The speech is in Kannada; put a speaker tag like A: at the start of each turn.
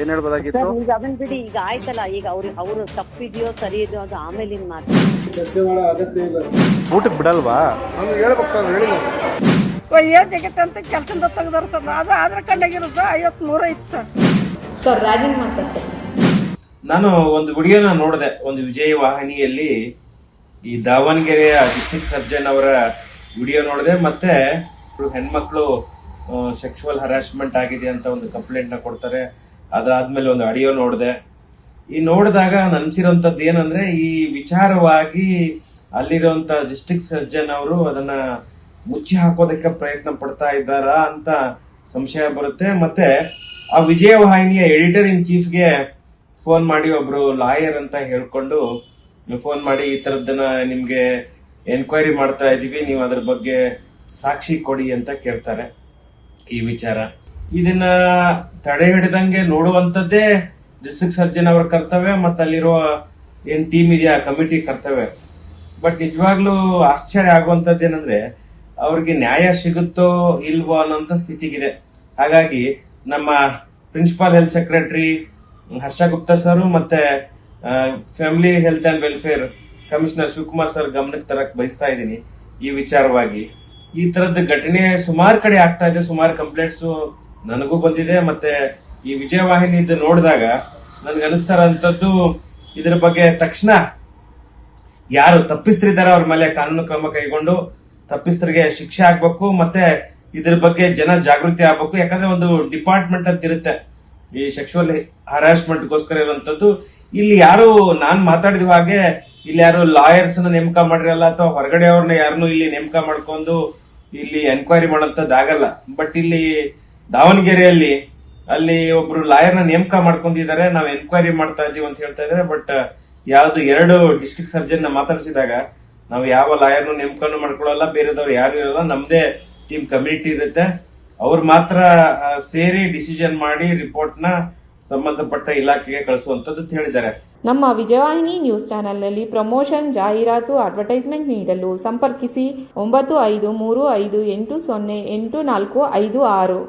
A: ಏನ್ ಹೇಳ್ಬೋದಾಗಿತ್ತು?
B: ಈಗ ಅದನ್ನ ಬಿಡಿ ಈಗ ಆಯ್ತಲ್ಲ ಈಗ ಅವ್ರಿಗೆ ಅವರು ತಪ್ಪಿದೆಯೋ ಸರಿ ಇದೆಯೋ ಅದು ಆಮೇಲೆ ಮಾತು.
A: ಊಟಕ್ಕೆ ಬಿಡಲ್ವಾ?
C: ನಾನು ಹೇಳ್ಬೇಕು ಸರ್ ಹೇಳಿಲ್ಲ.
D: ಏನ್ ಅಂತ ಕೆಲಸದಿಂದ ತೆಗ್ದಾರ ಸರ್ ಅದು ಆದ್ರೆ ಕಾರ್ಡ್ನಾಗಿರೋ ಸರ್ ಐವತ್ತು ನೂರ ಐತಿ ಸರ್.
E: ಸರ್ ರ್ಯಾಗಿಂಗ್ ಮಾಡ್ತಾರೆ ಸರ್.
F: ನಾನು ಒಂದು ಹುಡುಗಿಯನ್ನ ನೋಡಿದೆ ಒಂದು ವಿಜಯ ವಾಹಿನಿಯಲ್ಲಿ. ಈ ದಾವಣಗೆರೆಯ ಡಿಸ್ಟಿಕ್ ಸರ್ಜನ್ ಅವರ ವಿಡಿಯೋ ನೋಡಿದೆ ಮತ್ತೆ ಹೆಣ್ಮಕ್ಳು ಸೆಕ್ಸುವಲ್ ಹರಾಸ್ಮೆಂಟ್ ಆಗಿದೆ ಅಂತ ಒಂದು ಕಂಪ್ಲೇಂಟ್ನ ಕೊಡ್ತಾರೆ. ಅದಾದ್ಮೇಲೆ ಒಂದು ಆಡಿಯೋ ನೋಡಿದೆ. ಈ ನೋಡಿದಾಗ ನನಸಿರೋಂಥದ್ದು ಏನಂದ್ರೆ, ಈ ವಿಚಾರವಾಗಿ ಅಲ್ಲಿರುವಂತ ಡಿಸ್ಟಿಕ್ ಸರ್ಜನ್ ಅವರು ಅದನ್ನ ಮುಚ್ಚಿ ಹಾಕೋದಕ್ಕೆ ಪ್ರಯತ್ನ ಪಡ್ತಾ ಇದ್ದಾರಾ ಅಂತ ಸಂಶಯ ಬರುತ್ತೆ. ಮತ್ತೆ ಆ ವಿಜಯವಾಹಿನಿಯ ಎಡಿಟರ್ ಇನ್ ಚೀಫ್ಗೆ ಫೋನ್ ಮಾಡಿ ಒಬ್ಬರು ಲಾಯರ್ ಅಂತ ಹೇಳಿಕೊಂಡು ಫೋನ್ ಮಾಡಿ ಈ ಥರದ್ದನ್ನು ನಿಮಗೆ ಎನ್ಕ್ವೈರಿ ಮಾಡ್ತಾ ಇದ್ದೀವಿ ನೀವು ಅದ್ರ ಬಗ್ಗೆ ಸಾಕ್ಷಿ ಕೊಡಿ ಅಂತ ಕೇಳ್ತಾರೆ ಈ ವಿಚಾರ. ಇದನ್ನ ತಡೆ ಹಿಡಿದಂಗೆ ನೋಡುವಂಥದ್ದೇ ಡಿಸ್ಟ್ರಿಕ್ಟ್ ಸರ್ಜನ್ ಅವರ ಕರ್ತವ್ಯ, ಮತ್ತು ಅಲ್ಲಿರುವ ಏನ್ ಟೀಮ್ ಇದೆಯಾ ಕಮಿಟಿ ಕರ್ತವ್ಯ. ಬಟ್ ನಿಜವಾಗ್ಲೂ ಆಶ್ಚರ್ಯ ಆಗುವಂಥದ್ದು ಏನಂದ್ರೆ, ಅವ್ರಿಗೆ ನ್ಯಾಯ ಸಿಗುತ್ತೋ ಇಲ್ವೋ ಅನ್ನೋಂಥ ಸ್ಥಿತಿಗಿದೆ. ಹಾಗಾಗಿ ನಮ್ಮ principal health secretary Harsha Gupta sir, ಮತ್ತೆ family health and welfare commissioner Shivakumar sir ಗಮನಕ್ಕೆ ತರಕ್ ಬಯಸ್ತಾ ಇದ್ದೀನಿ ಈ ವಿಚಾರವಾಗಿ. ಈ ತರದ ಘಟನೆ ಸುಮಾರು ಕಡೆ ಆಗ್ತಾ ಇದೆ, ಸುಮಾರು ಕಂಪ್ಲೇಂಟ್ಸ್ ನನಗೂ ಬಂದಿದೆ, ಮತ್ತೆ ಈ ವಿಜಯವಾಹಿನಿ ಇದು ನೋಡಿದಾಗ ನನ್ಗೆ ಅನಿಸ್ತಾ ಇದರ ಬಗ್ಗೆ ತಕ್ಷಣ ಯಾರು ತಪ್ಪಿಸ್ತಿದ್ದಾರೆ ಅವ್ರ ಮೇಲೆ ಕಾನೂನು ಕ್ರಮ ಕೈಗೊಂಡು ತಪ್ಪಿಸ್ತರಿಗೆ ಶಿಕ್ಷೆ ಆಗ್ಬೇಕು, ಮತ್ತೆ ಇದ್ರ ಬಗ್ಗೆ ಜನ ಜಾಗೃತಿ ಆಗ್ಬೇಕು. ಯಾಕಂದ್ರೆ ಒಂದು ಡಿಪಾರ್ಟ್ಮೆಂಟ್ ಅಂತ ಇರುತ್ತೆ, ಈ ಸೆಕ್ಷುವಲ್ ಹರಾಸ್ಮೆಂಟ್ಗೋಸ್ಕರ ಇರುವಂತದ್ದು ಇಲ್ಲಿ ಯಾರು, ನಾನು ಮಾತಾಡಿದ ಹಾಗೆ ಇಲ್ಲಿ ಯಾರು ಲಾಯರ್ಸ್ ನೇಮಕ ಮಾಡಿರಲ್ಲ, ಅಥವಾ ಹೊರಗಡೆ ಅವ್ರನ್ನ ಯಾರನ್ನು ಇಲ್ಲಿ ನೇಮಕ ಮಾಡ್ಕೊಂಡು ಇಲ್ಲಿ ಎನ್ಕ್ವೈರಿ ಮಾಡೋಂಥದ್ದು ಆಗಲ್ಲ ಬಟ್ ಇಲ್ಲಿ ದಾವಣಗೆರೆಯಲ್ಲಿ ಅಲ್ಲಿ ಒಬ್ರು ಲಾಯರ್ನ ನೇಮಕ ಮಾಡ್ಕೊಂಡಿದ್ದಾರೆ. ನಾವು ಎನ್ಕ್ವೈರಿ ಮಾಡ್ತಾ ಇದೀವಿ ಅಂತ ಹೇಳ್ತಾ ಇದಾರೆ ಬಟ್ ಯಾವ್ದು ಎರಡು ಡಿಸ್ಟ್ರಿಕ್ಟ್ ಸರ್ಜನ್ ಮಾತಾಡಿಸಿದಾಗ ನಾವು ಯಾವ ಲಾಯರ್ನು ನೇಮಕನೂ ಮಾಡ್ಕೊಳ್ಳಲ್ಲ, ಬೇರೆದವ್ರು ಯಾರು ಇರಲ್ಲ. ನಮ್ದೇ ಟೀಮ್ ಕಮಿಟಿ ಇರುತ್ತೆ. ಅವ್ರು ಮಾತ್ರ ಸೇರಿ ಡಿಸಿಷನ್ ಮಾಡಿ ರಿಪೋರ್ಟ್ನ ಸಂಬಂಧಪಟ್ಟ ಇಲಾಖೆಗೆ ಕಳಿಸುವಂತದ್ದು ಹೇಳಿದ್ದಾರೆ.
E: ನಮ್ಮ ವಿಜಯವಾಹಿನಿ ನ್ಯೂಸ್ ಚಾನೆಲ್ನಲ್ಲಿ ಪ್ರಮೋಷನ್, ಜಾಹೀರಾತು, ಅಡ್ವರ್ಟೈಸ್ಮೆಂಟ್ ನೀಡಲು ಸಂಪರ್ಕಿಸಿ ಒಂಬತ್ತು ಐದು ಮೂರು ಐದು ಎಂಟು ಸೊನ್ನೆ ಎಂಟು ನಾಲ್ಕು ಐದು ಆರು.